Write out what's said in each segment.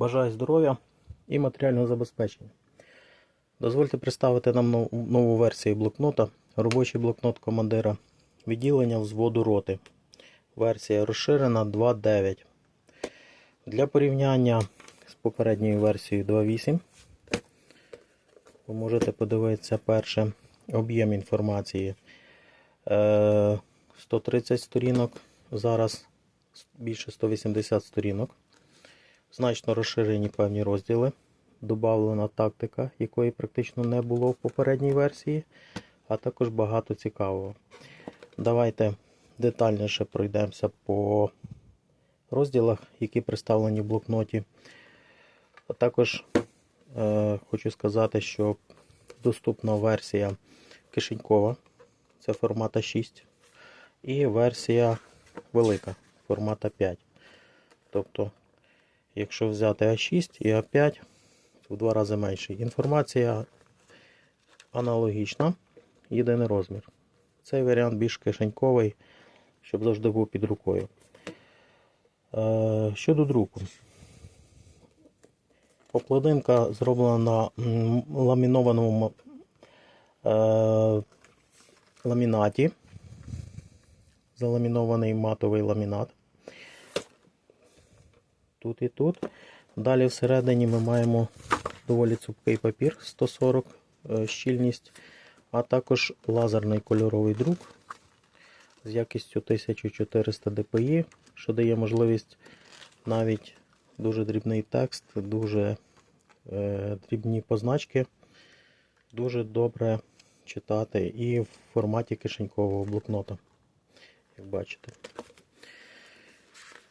Бажаю здоров'я і матеріального забезпечення. Дозвольте представити нам нову версію блокнота. Робочий блокнот командира відділення взводу роти. Версія розширена 2.9. Для порівняння з попередньою версією 2.8 ви можете подивитися перше об'єм інформації. Е, 130 сторінок, зараз більше 180 сторінок. Значно розширені певні розділи. Добавлена тактика, якої практично не було в попередній версії, а також багато цікавого. Давайте детальніше пройдемося по розділах, які представлені в блокноті. А також е, хочу сказати, що доступна версія кишенькова, це формата 6, і версія велика формата 5. Тобто, якщо взяти А6 і А5, то в два рази менше. Інформація аналогічна, єдиний розмір. Цей варіант більш кишеньковий, щоб завжди був під рукою. Е, щодо друку. Обкладинка зроблена на ламінованому е, ламінаті. Заламінований матовий ламінат. Тут і тут. Далі всередині ми маємо доволі цупкий папір 140 е, щільність, а також лазерний кольоровий друк з якістю 1400 dpi, що дає можливість навіть дуже дрібний текст, дуже е, дрібні позначки, дуже добре читати і в форматі кишенькового блокнота, як бачите.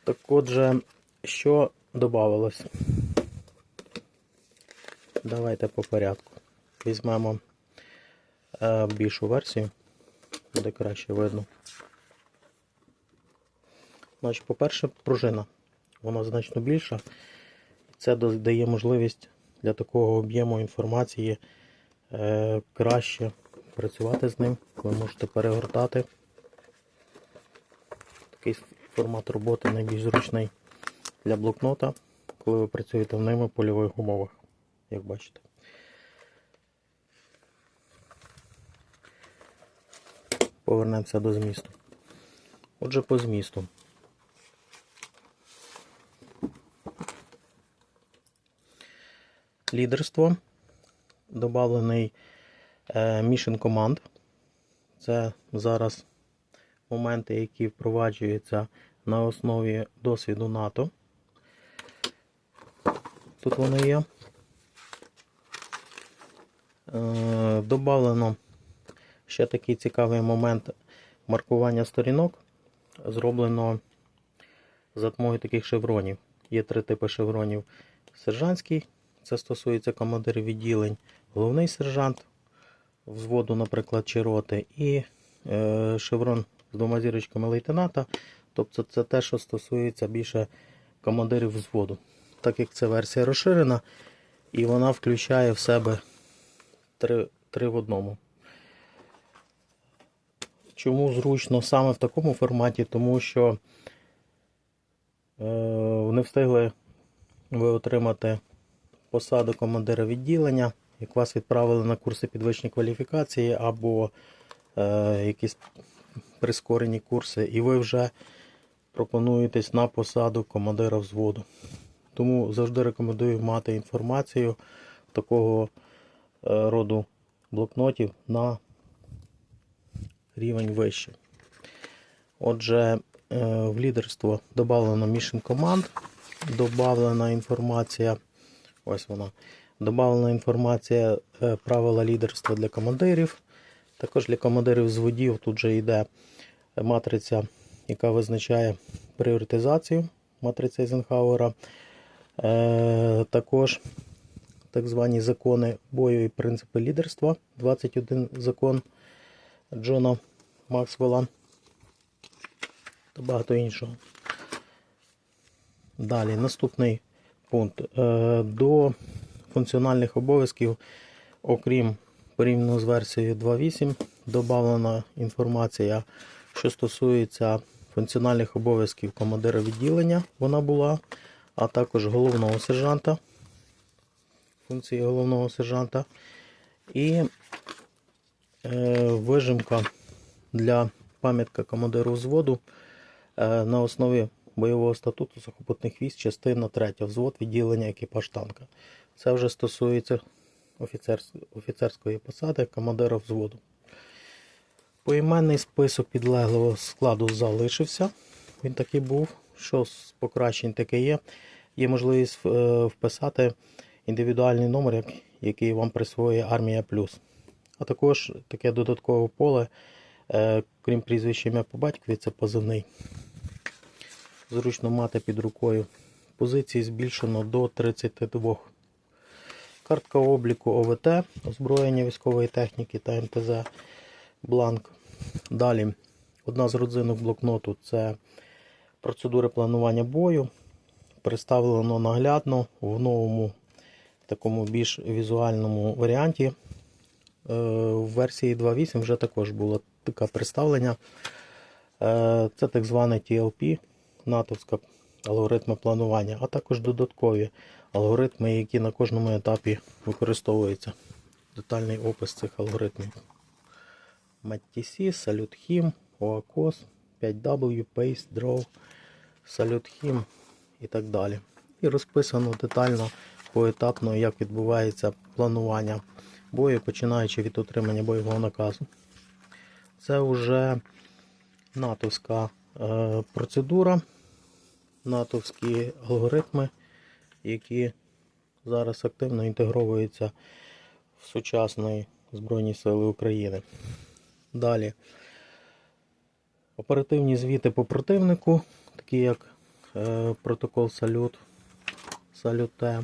Так отже, що додавалось? Давайте по порядку. Візьмемо е, більшу версію, буде краще видно. Значить, по-перше, пружина. Вона значно більша. Це дає можливість для такого об'єму інформації е, краще працювати з ним. Ви можете перегортати. Такий формат роботи найбільш зручний для блокнота, коли ви працюєте в ними в польових умовах, як бачите. Повернемося до змісту. Отже, по змісту. Лідерство. Добавлений Mission Command. Це зараз моменти, які впроваджуються на основі досвіду НАТО. Тут вони є. Е, Добавлено ще такий цікавий момент маркування сторінок. Зроблено за допомогою таких шевронів. Є три типи шевронів. Сержантський, це стосується командирів відділень, головний сержант взводу, наприклад, чи роти, і е, шеврон з двома зірочками лейтенанта. Тобто це те, що стосується більше командирів взводу. Так як це версія розширена, і вона включає в себе три, три в одному. Чому зручно саме в такому форматі? Тому що е, не встигли ви отримати посаду командира відділення, як вас відправили на курси підвищення кваліфікації або е, якісь прискорені курси, і ви вже пропонуєтесь на посаду командира взводу. Тому завжди рекомендую мати інформацію такого е, роду блокнотів на рівень вище. Отже, е, в лідерство додано Mission Command, додана інформація. Ось вона. Добавлена інформація е, правила лідерства для командирів. Також для командирів зводів тут же йде матриця, яка визначає пріоритизацію, матриця Eisenhower. Е, також так звані закони бою і принципи лідерства. 21 закон Джона Максвелла та багато іншого. Далі, наступний пункт. Е, До функціональних обов'язків, окрім порівняно з версією 2.8, додана інформація, що стосується функціональних обов'язків командира відділення. Вона була, а також головного сержанта, функції головного сержанта. І е, вижимка для пам'ятка командиру взводу е, на основі бойового статуту сухопутних військ, частина 3, взвод відділення екіпаж танка. Це вже стосується офіцерс- офіцерської посади командира взводу. Поіменний список підлеглого складу залишився. Він такий був. Що з покращень таке є. Є можливість е, вписати індивідуальний номер, який вам присвоює Армія Плюс. А також таке додаткове поле, е, крім прізвища ім'я по батькові, це позивний. Зручно мати під рукою. Позиції збільшено до 32. Картка обліку ОВТ, озброєння військової техніки та МТЗ бланк. Далі одна з родзинок блокноту це процедури планування бою. Представлено наглядно в новому такому більш візуальному варіанті. Е, В версії 2.8 вже також було таке представлення. Е, Це так зване TLP, натовська алгоритми планування, а також додаткові алгоритми, які на кожному етапі використовуються. Детальний опис цих алгоритмів. MATTC, SaluteHim, OACOS, 5W, Paste, Draw, SaluteHim і так далі. І розписано детально, поетапно, як відбувається планування бою, починаючи від отримання бойового наказу. Це вже натовська е, процедура, натовські алгоритми, які зараз активно інтегровуються в сучасні Збройні Сили України. Далі. Оперативні звіти по противнику, такі як протокол Салют, Салюте,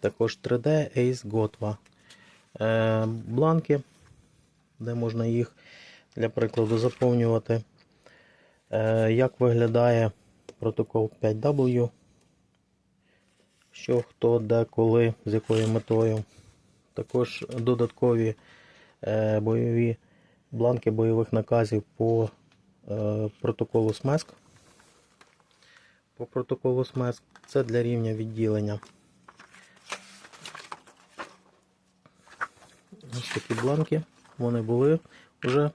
також 3D, Ace, Готва. Е, бланки, де можна їх для прикладу заповнювати. Е, як виглядає протокол 5W, що, хто, де, коли, з якою метою. Також додаткові е, бойові бланки бойових наказів по е, протоколу СМЕСК. По протоколу СМЕСК це для рівня відділення. Ось такі бланки вони були вже.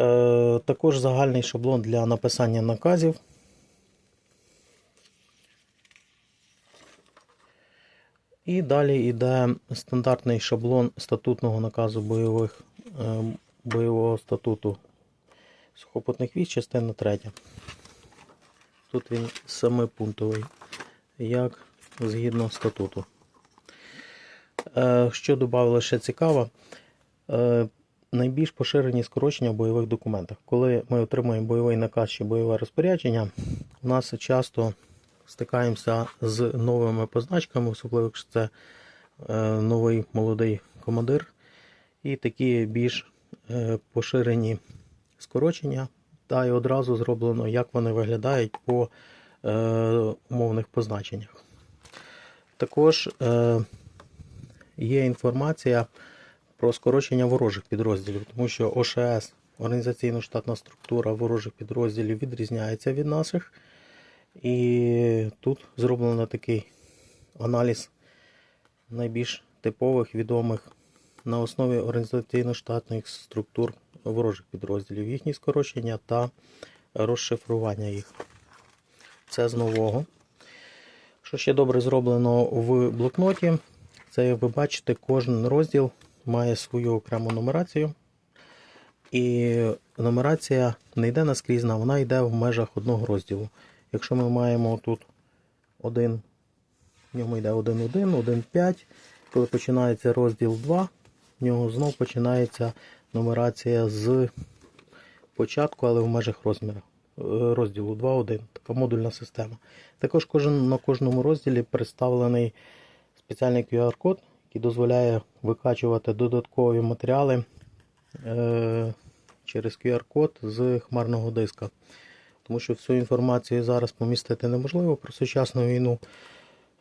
Е, також загальний шаблон для написання наказів. І далі йде стандартний шаблон статутного наказу бойових, е, бойового статуту сухопутних військ, частина 3. Тут він семипунктовий, як згідно статуту. Е, Що додали ще цікаво, е, найбільш поширені скорочення в бойових документах. Коли ми отримуємо бойовий наказ чи бойове розпорядження, у нас часто стикаємося з новими позначками, особливо якщо це е, новий молодий командир. І такі більш поширені скорочення, та й одразу зроблено, як вони виглядають по е, умовних позначеннях. Також е, є інформація про скорочення ворожих підрозділів, тому що ОШС, організаційно-штатна структура ворожих підрозділів, відрізняється від наших. І тут зроблено такий аналіз найбільш типових відомих на основі організаційно-штатних структур ворожих підрозділів, їхні скорочення та розшифрування їх. Це з нового. Що ще добре зроблено в блокноті, це ви бачите, кожен розділ має свою окрему нумерацію. І нумерація не йде наскрізна, вона йде в межах одного розділу. Якщо ми маємо тут один, в ньому йде 1.1, 1.5, коли починається розділ 2, в нього знов починається нумерація з початку, але в межах розміру. е, Розділу 2.1, така модульна система. Також кожен, на кожному розділі представлений спеціальний QR-код, який дозволяє викачувати додаткові матеріали е, через QR-код з хмарного диска. Тому що всю інформацію зараз помістити неможливо про сучасну війну.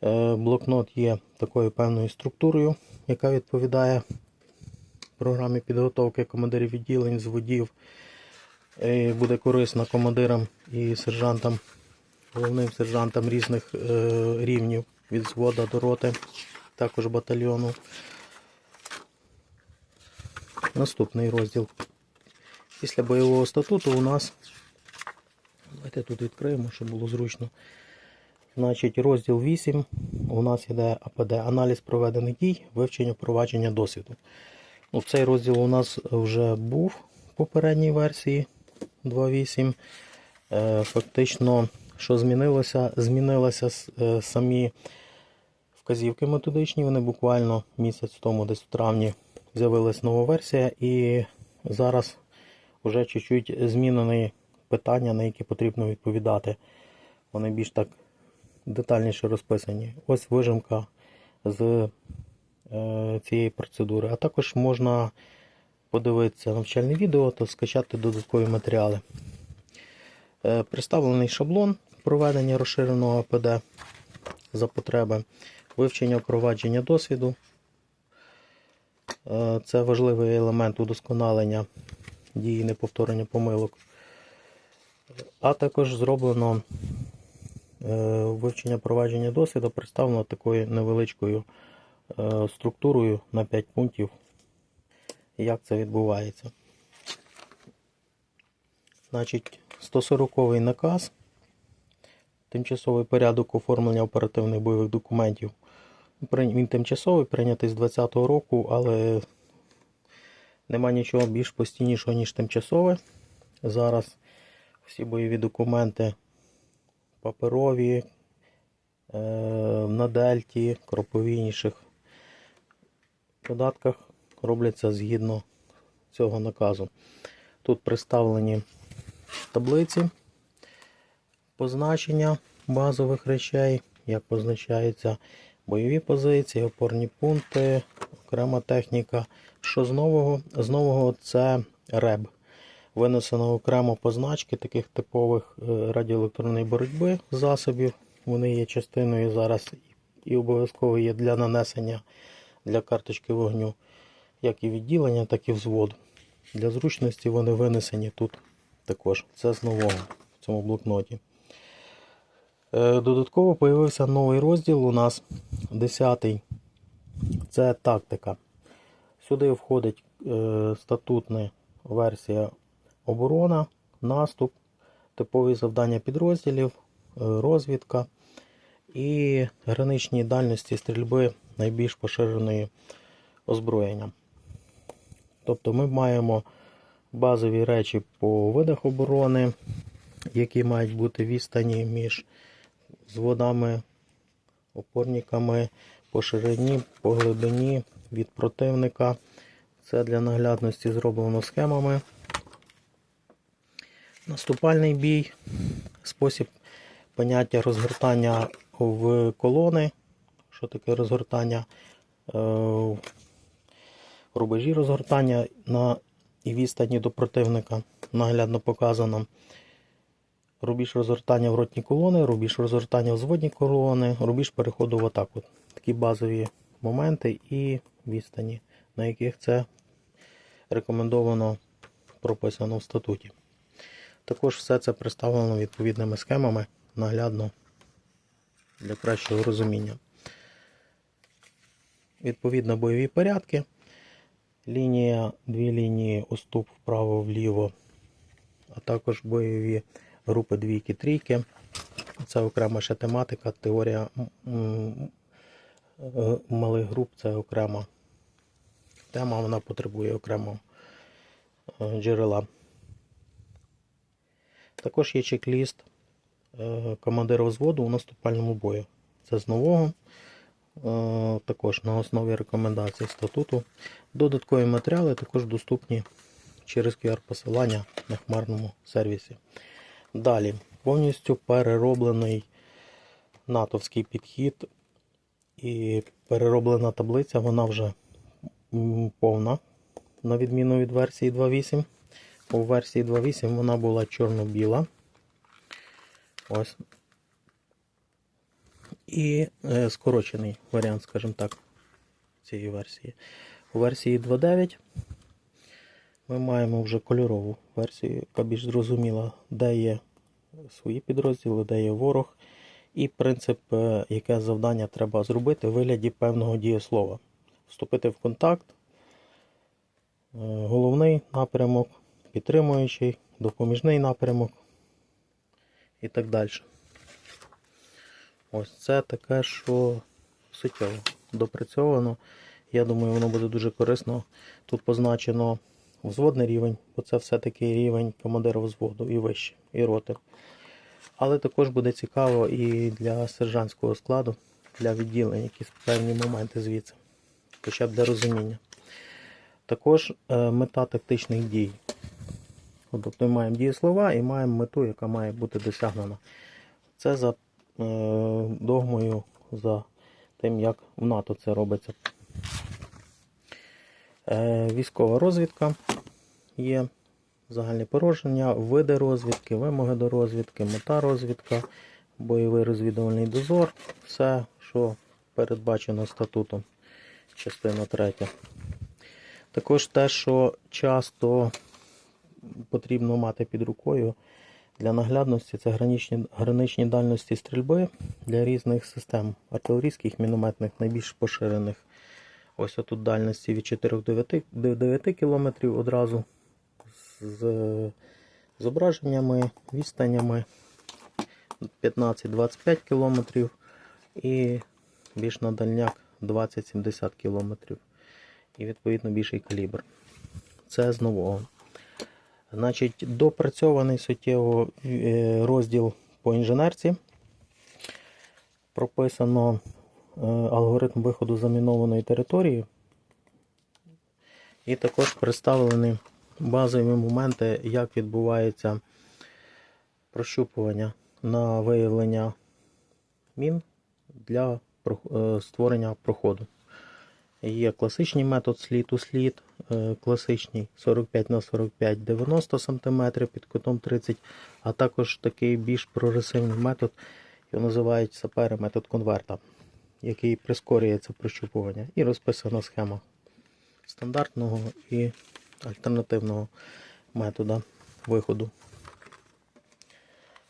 Е, Блокнот є такою певною структурою, яка відповідає програмі підготовки командирів відділень, зводів. Е, Буде корисна командирам і сержантам головним сержантом різних е, рівнів від взвода до роти, також батальйону. Наступний розділ. Після бойового статуту у нас. Давайте тут відкриємо, щоб було зручно. Значить, розділ 8 у нас йде АПД аналіз проведених дій, вивчення провадження досвіду. Ну, цей розділ у нас вже був в попередній версії 2.8. Е, Фактично, що змінилося? Змінилися е, самі вказівки методичні. Вони буквально місяць тому, десь в травні, з'явилась нова версія, і зараз вже чуть-чуть змінені питання, на які потрібно відповідати. Вони більш так детальніше розписані. Ось вижимка з цієї процедури. А також можна подивитися навчальне відео та скачати додаткові матеріали. Е, представлений шаблон проведення розширеного АПД за потреби, вивчення впровадження досвіду. Е, Це важливий елемент удосконалення дії неповторення помилок. А також зроблено е, вивчення провадження досвіду представлено такою невеличкою е, структурою на 5 пунктів, як це відбувається. Значить, 140 наказ, тимчасовий порядок оформлення оперативних бойових документів. Він тимчасовий, прийнятий з 2020 року, але нема нічого більш постійнішого, ніж тимчасове. Зараз всі бойові документи паперові, е, на дельті, кропові інших додатках робляться згідно цього наказу. Тут представлені таблиці позначення базових речей, як позначаються бойові позиції, опорні пункти, окрема техніка. Що з нового? З нового це РЕБ. Винесено окремо позначки таких типових е, радіоелектронної боротьби засобів. Вони є частиною зараз і обов'язково є для нанесення для карточки вогню, як і відділення, так і взводу. Для зручності вони винесені тут також. Це з нового в цьому блокноті. Е, Додатково появився новий розділ у нас 10 Це тактика. Сюди входить е, статутна версія оборона, наступ, типові завдання підрозділів, е, розвідка і граничні дальності стрільби найбільш поширеної озброєння. Тобто ми маємо базові речі по видах оборони, які мають бути відстані між зводами, опорниками по ширині, по глибині від противника. Це для наглядності зроблено схемами. Наступальний бій, спосіб поняття розгортання в колони. Що таке розгортання? Е, рубежі розгортання на і відстані до противника наглядно показано. Рубіж розгортання в ротні колони, рубіж розгортання в зводні колони, рубіж переходу в атаку. Такі базові моменти і відстані, на яких це рекомендовано прописано в статуті. Також все це представлено відповідними схемами наглядно для кращого розуміння. Відповідно бойові порядки. Лінія, дві лінії уступ вправо-вліво, а також бойові групи двійки, трійки. Це окрема ще тематика, теорія е, малих груп це окрема тема, вона потребує окремого е, джерела. Також є чек-ліст е, командира взводу у наступальному бою. Це з нового. Е, Також на основі рекомендацій статуту. Додаткові матеріали також доступні через QR-посилання на хмарному сервісі. Далі, повністю перероблений натовський підхід і перероблена таблиця, вона вже повна, на відміну від версії 2.8. У версії 2.8 вона була чорно-біла. Ось. І е, скорочений варіант, скажімо так, цієї версії. У версії 2.9 ми маємо вже кольорову версію, яка більш зрозуміла, де є свої підрозділи, де є ворог, і принцип, е, яке завдання треба зробити в вигляді певного дієслова. Вступити в контакт, е, головний напрямок, підтримуючий, допоміжний напрямок і так далі. Ось це таке, що суттєво допрацьовано. Я думаю, воно буде дуже корисно. Тут позначено взводний рівень, бо це все-таки рівень командира взводу і вище, і роти. Але також буде цікаво і для сержантського складу, для відділень, якісь певні моменти звідси, хоча б для розуміння. Також е, мета тактичних дій. Тобто ми маємо дієслова і маємо мету, яка має бути досягнена. Це за е, догмою, за тим, як в НАТО це робиться. Е, військова розвідка є загальне пороження, види розвідки, вимоги до розвідки, мета розвідка, бойовий розвідувальний дозор, все, що передбачено статутом, частина 3. Також те, що часто потрібно мати під рукою для наглядності, це граничні, граничні дальності стрільби для різних систем артилерійських, мінометних, найбільш поширених. Ось отут дальності від 4 до 9, до 9 км одразу з зображеннями, відстанями 15-25 км і більш на дальняк 20-70 км. І відповідно більший калібр. Це з нового. Значить, допрацьований суттєво е, розділ по інженерці. Прописано е, алгоритм виходу замінованої території. І також представлені базові моменти, як відбувається прощупування на виявлення мін для е, створення проходу. Є класичний метод слід у слід, класичний 45 на 45 90 см під кутом 30 а також такий більш прогресивний метод, його називають сапери метод конверта, який прискорює це прощупування. І розписана схема стандартного і альтернативного метода виходу.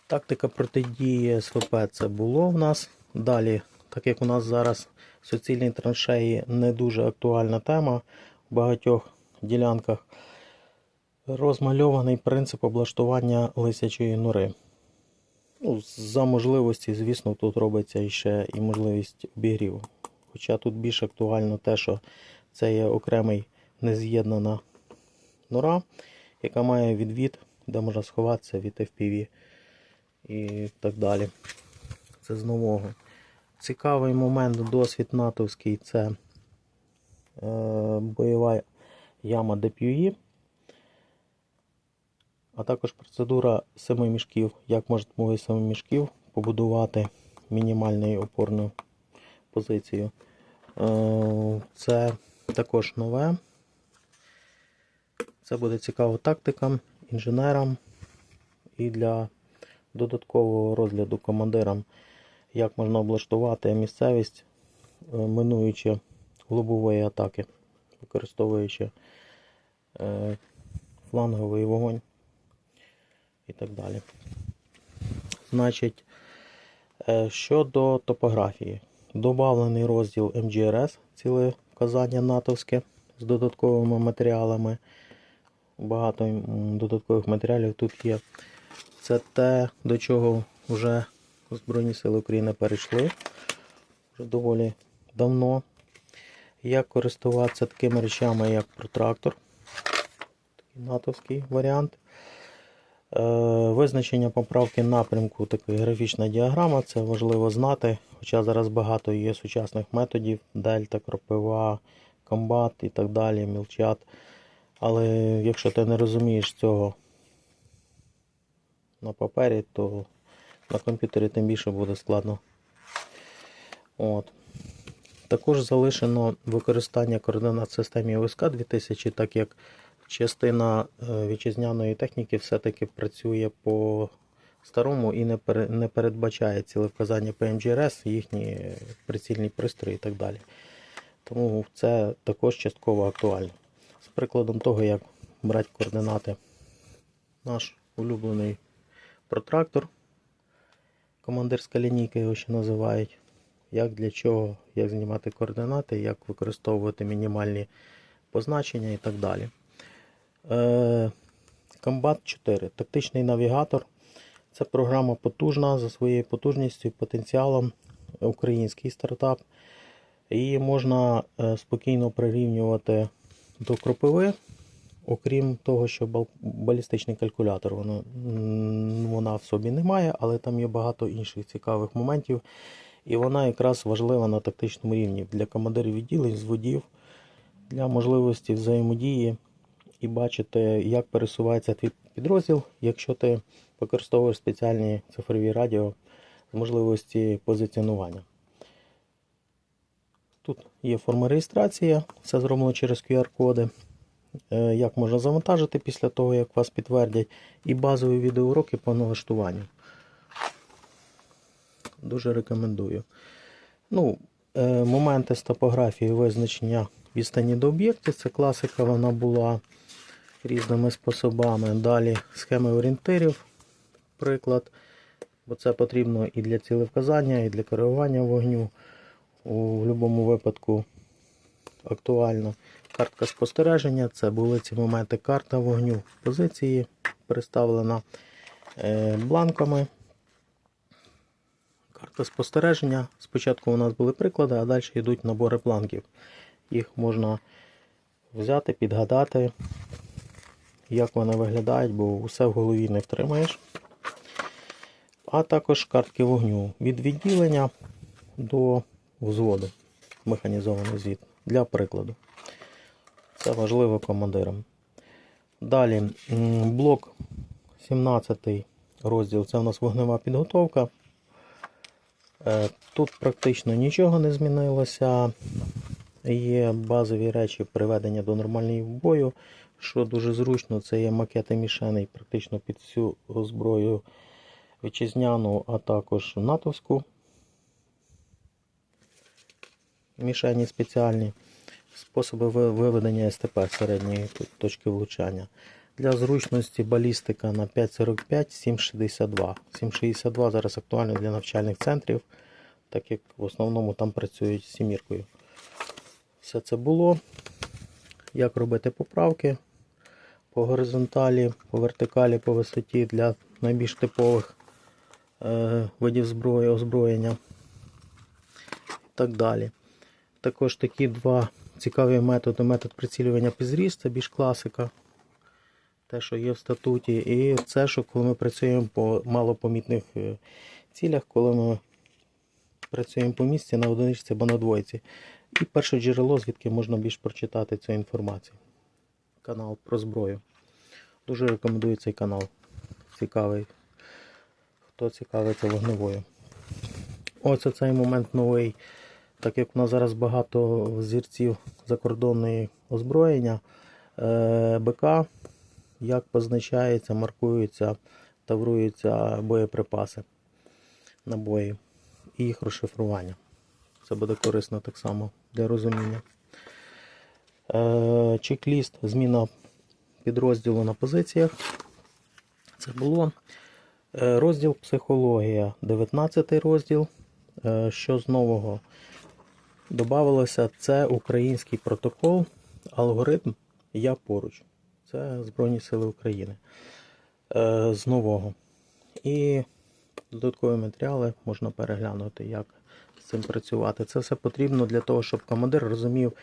Тактика протидії СВП це було в нас. Далі, так як у нас зараз суцільні траншеї не дуже актуальна тема в багатьох ділянках, розмальований принцип облаштування лисячої нори. Ну, за можливості, звісно, тут робиться ще і можливість обігріву. Хоча тут більш актуально те, що це є окремий нез'єднана нора, яка має відвід, де можна сховатися від FPV і так далі. Це з нового. Цікавий момент, досвід натовський це бойова яма DPUE, а також процедура семи мішків, як можна допомогою семи мішків побудувати мінімальну опорну позицію. Е, Це також нове. Це буде цікаво тактикам, інженерам і для додаткового розгляду командирам, як можна облаштувати місцевість, е, минуючи глибової атаки, використовуючи е, фланговий вогонь і так далі. Значить, е, щодо топографії, добавлений розділ MGRS, ціле вказання натовське з додатковими матеріалами. Багато додаткових матеріалів тут є. Це те, до чого вже Збройні Сили України перейшли вже доволі давно. Як користуватися такими речами, як протрактор, такий натовський варіант. Е, визначення поправки напрямку, така графічна діаграма, це важливо знати. Хоча зараз багато є сучасних методів, дельта, кропива, комбат і так далі, мілчат. Але якщо ти не розумієш цього на папері, то на комп'ютері тим більше буде складно. От. Також залишено використання координат системі ОСК 2000, так як частина е, вітчизняної техніки все-таки працює по старому і не, пере, не передбачає цілевказання PMGRS, їхні прицільні пристрої і так далі. Тому це також частково актуально. З прикладом того, як брати координати наш улюблений протрактор командирська лінійка його ще називають. Як для чого, як знімати координати, як використовувати мінімальні позначення і так далі. Е, Combat 4. Тактичний навігатор. Це програма потужна за своєю потужністю і потенціалом. Український стартап. Її можна е, спокійно прирівнювати до кропиви, окрім того, що балістичний калькулятор воно, вона в собі не має, але там є багато інших цікавих моментів. І вона якраз важлива на тактичному рівні для командирів відділень, зводів, для можливості взаємодії і бачити, як пересувається твій підрозділ, якщо ти використовуєш спеціальні цифрові радіо з можливості позиціонування. Тут є форма реєстрації, все зроблено через QR-коди. Е, Як можна завантажити після того, як вас підтвердять, і базові відеоуроки по налаштуванню. Дуже рекомендую. Ну, е, моменти з топографії визначення відстані до об'єктів. Це класика, вона була різними способами. Далі схеми орієнтирів, приклад. Бо це потрібно і для цілевказання, і для керування вогню. У будь-якому випадку актуально. Картка спостереження це були ці моменти карта вогню позиції представлена е, бланками. Карта спостереження. Спочатку у нас були приклади, а далі йдуть набори бланків. Їх можна взяти, підгадати, як вони виглядають, бо усе в голові не втримаєш. А також картки вогню від відділення до взводу. Механізований звіт. Для прикладу. Це важливо командирам. Далі блок 17 розділ це у нас вогнева підготовка. Е, Тут практично нічого не змінилося. Є базові речі приведення до нормальної бою. Що дуже зручно, це є макети мішеней практично під всю зброю вітчизняну, а також натовську. Мішені спеціальні. Способи виведення СТП середньої точки влучання. Для зручності балістика на 5,45, 7,62. 7,62 зараз актуально для навчальних центрів, так як в основному там працюють сіміркою. Все це було. Як робити поправки по горизонталі, по вертикалі, по висоті для найбільш типових е, видів зброї, озброєння і так далі. Також такі два цікаві методи. Метод прицілювання під це більш класика. Те, що є в статуті. І це, що коли ми працюємо по малопомітних е, цілях, коли ми працюємо по місці на одиничці або на двойці. І перше джерело, звідки можна більш прочитати цю інформацію. Канал про зброю. Дуже рекомендую цей канал. Цікавий. Хто цікавиться вогневою. Ось оцей момент новий. Так як у нас зараз багато зірців закордонної озброєння, е, БК, як позначається, маркуються, тавруються боєприпаси, набої і їх розшифрування. Це буде корисно так само для розуміння. Е, Чек-ліст, зміна підрозділу на позиціях. Це було. Е, Розділ психологія, 19 розділ. Е, Що з нового додавалося? Це український протокол, алгоритм Я поруч. Це Збройні Сили України. Е, З нового. І додаткові матеріали можна переглянути, як з цим працювати. Це все потрібно для того, щоб командир розумів,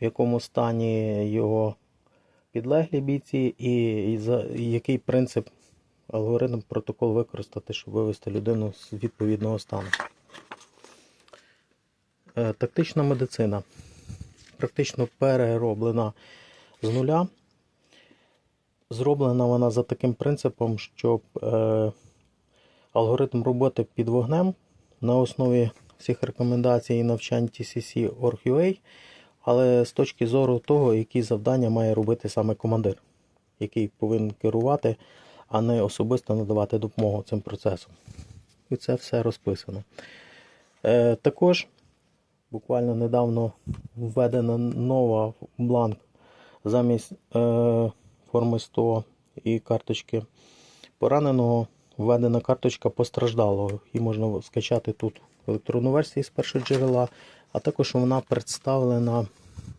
в якому стані його підлеглі бійці, і, за який принцип, алгоритм, протокол використати, щоб вивести людину з відповідного стану. Е, Тактична медицина. Практично перероблена з нуля. Зроблена вона за таким принципом, щоб е, алгоритм роботи під вогнем на основі всіх рекомендацій і навчань TCC Org.ua, але з точки зору того, які завдання має робити саме командир, який повинен керувати, а не особисто надавати допомогу цим процесам. І це все розписано. Е, також буквально недавно введена нова бланк замість е, форми 100 і карточки пораненого введена карточка постраждалого. Її можна скачати тут в електронну версію з першого джерела, а також вона представлена,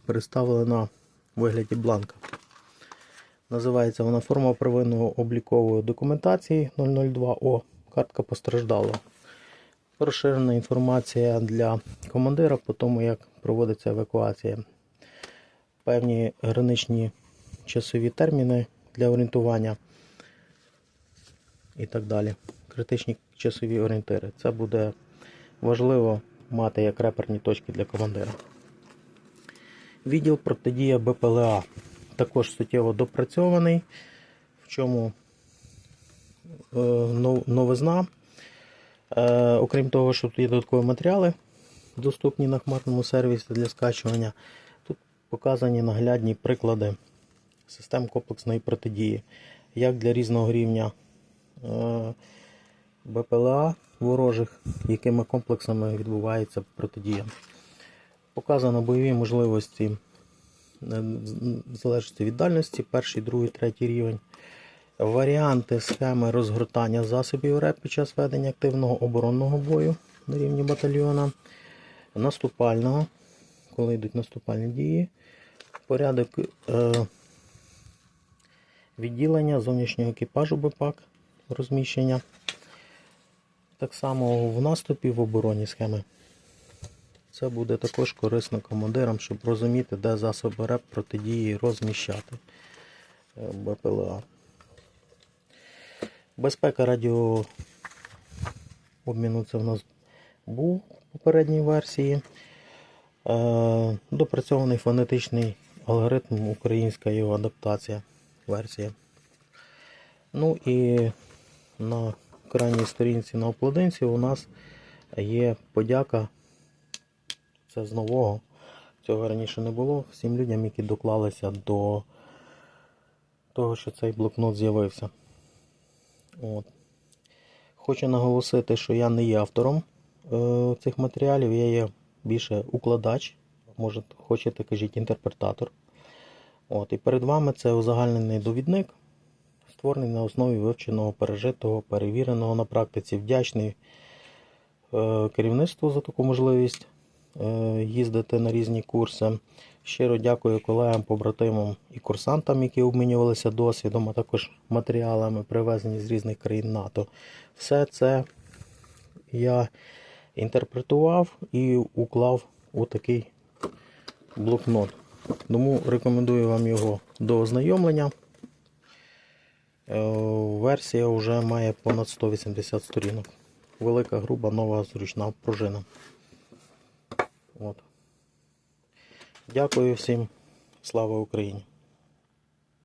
представлена в вигляді бланка. Називається вона форма первинної облікової документації 002О. Картка постраждалого. Розширена інформація для командира по тому, як проводиться евакуація. Певні граничні часові терміни для орієнтування і так далі. Критичні часові орієнтири. Це буде важливо мати як реперні точки для командира. Відділ протидія БПЛА також суттєво допрацьований. В чому е, новизна. Е, окрім того, що тут є додаткові матеріали, доступні на хмарному сервісі для скачування. Тут показані наглядні приклади систем комплексної протидії, як для різного рівня е, БПЛА ворожих, якими комплексами відбувається протидія. Показано бойові можливості е, в залежності від дальності, перший, другий, третій рівень. Варіанти схеми розгортання засобів РЕП під час ведення активного оборонного бою на рівні батальйона, наступального, коли йдуть наступальні дії, порядок е, відділення зовнішнього екіпажу БПАК, розміщення. Так само в наступі в обороні схеми. Це буде також корисно командирам, щоб розуміти, де засоби РЕП протидії розміщати е, БПЛА. Безпека радіообміну це в нас був у попередній версії. Е, Допрацьований фонетичний алгоритм, українська його адаптація версія. Ну і на крайній сторінці на обкладинці у нас є подяка. Це з нового. Цього раніше не було. Всім людям, які доклалися до того, що цей блокнот з'явився. От. Хочу наголосити, що я не є автором е, цих матеріалів, я є більше укладач, може, хочете, кажіть, інтерпретатор. От. І перед вами це узагальнений довідник, створений на основі вивченого, пережитого, перевіреного на практиці. Вдячний е, керівництву за таку можливість е, їздити на різні курси. Щиро дякую колегам, побратимам і курсантам, які обмінювалися досвідом, а також матеріалами, привезені з різних країн НАТО. Все це я інтерпретував і уклав у такий блокнот. Тому рекомендую вам його до ознайомлення. Е, Версія вже має понад 180 сторінок. Велика, груба, нова, зручна пружина. От. Дякую всім. Слава Україні!